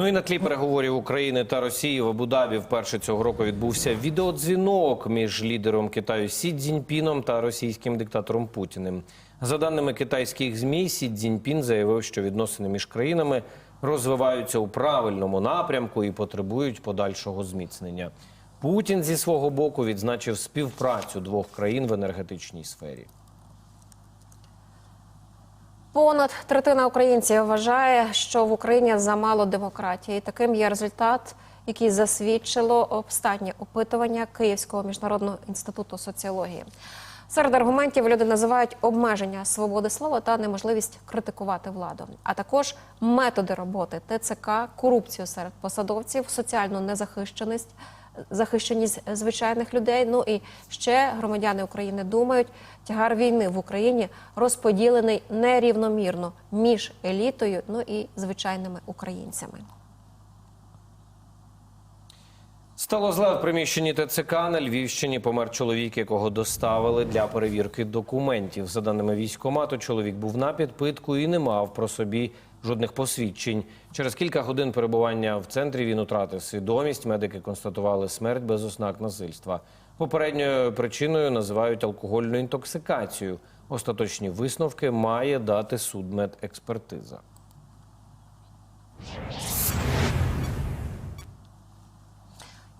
Ну і на тлі переговорів України та Росії в Абу-Дабі вперше цього року відбувся відеодзвінок між лідером Китаю Сі Цзіньпіном та російським диктатором Путіним. За даними китайських змі, Сі Цзіньпін заявив, що відносини між країнами розвиваються у правильному напрямку і потребують подальшого зміцнення. Путін зі свого боку відзначив співпрацю двох країн в енергетичній сфері. Понад третина українців вважає, що в Україні замало демократії. Таким є результат, який засвідчило останнє опитування Київського міжнародного інституту соціології. Серед аргументів люди називають обмеження свободи слова та неможливість критикувати владу, а також методи роботи ТЦК, корупцію серед посадовців, соціальну незахищеність, захищеність звичайних людей. Ну і ще громадяни України думають, тягар війни в Україні розподілений нерівномірно між елітою, ну і звичайними українцями. Стало зле в приміщенні ТЦК на Львівщині. Помер чоловік, якого доставили для перевірки документів. За даними військкомату, чоловік був на підпитку і не мав про собі жодних посвідчень. Через кілька годин перебування в центрі він утратив свідомість. Медики констатували смерть без ознак насильства. Попередньою причиною називають алкогольну інтоксикацію. Остаточні висновки має дати судмедекспертиза.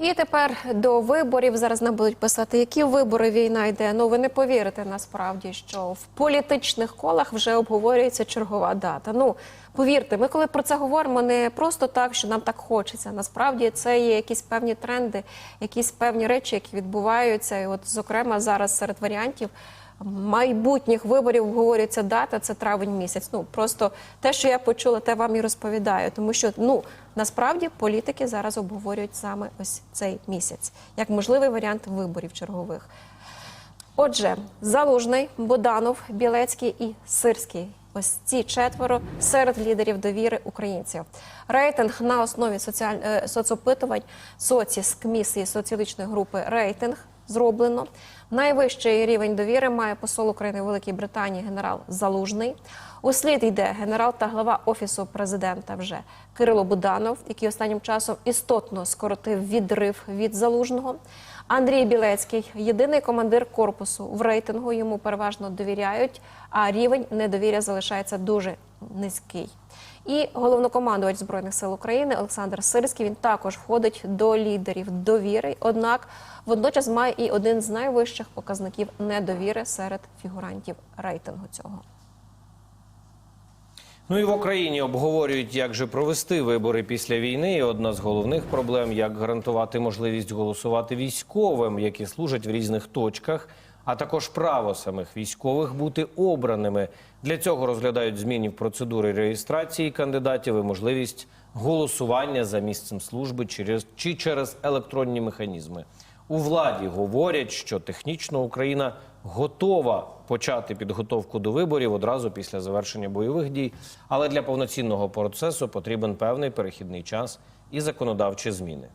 І тепер до виборів зараз нам будуть писати, які вибори війна йде. Ну ви не повірите насправді, що в політичних колах вже обговорюється чергова дата. Ну повірте, ми коли про це говоримо, не просто так, що нам так хочеться. Насправді це є якісь певні тренди, якісь певні речі, які відбуваються. І от, зокрема, зараз серед варіантів майбутніх виборів обговорюється дата, це травень місяць. Ну просто те, що я почула, те вам і розповідаю. Тому що ну насправді політики зараз обговорюють саме ось цей місяць як можливий варіант виборів чергових. Отже, Залужний, Боданов, Білецький і Сирський. Ось ці четверо серед лідерів довіри українців. Рейтинг на основі соціаль... е, соцопитувань соціс комісії соціологічної групи рейтинг зроблено. Найвищий рівень довіри має посол України в Великій Британії генерал Залужний. Услід йде генерал та глава офісу президента вже Кирило Буданов, який останнім часом істотно скоротив відрив від залужного. Андрій Білецький єдиний командир корпусу в рейтингу. Йому переважно довіряють, а рівень недовір'я залишається дуже низький. І головнокомандувач збройних сил України Олександр Сирський він також входить до лідерів довіри. Однак водночас має і один з найвищих показників недовіри серед фігурантів рейтингу цього. Ну і в Україні обговорюють, як же провести вибори після війни. І одна з головних проблем як гарантувати можливість голосувати військовим, які служать в різних точках, а також право самих військових бути обраними. Для цього розглядають зміни в процедури реєстрації кандидатів і можливість голосування за місцем служби через чи через електронні механізми. У владі говорять, що технічно Україна готова почати підготовку до виборів одразу після завершення бойових дій, але для повноцінного процесу потрібен певний перехідний час і законодавчі зміни.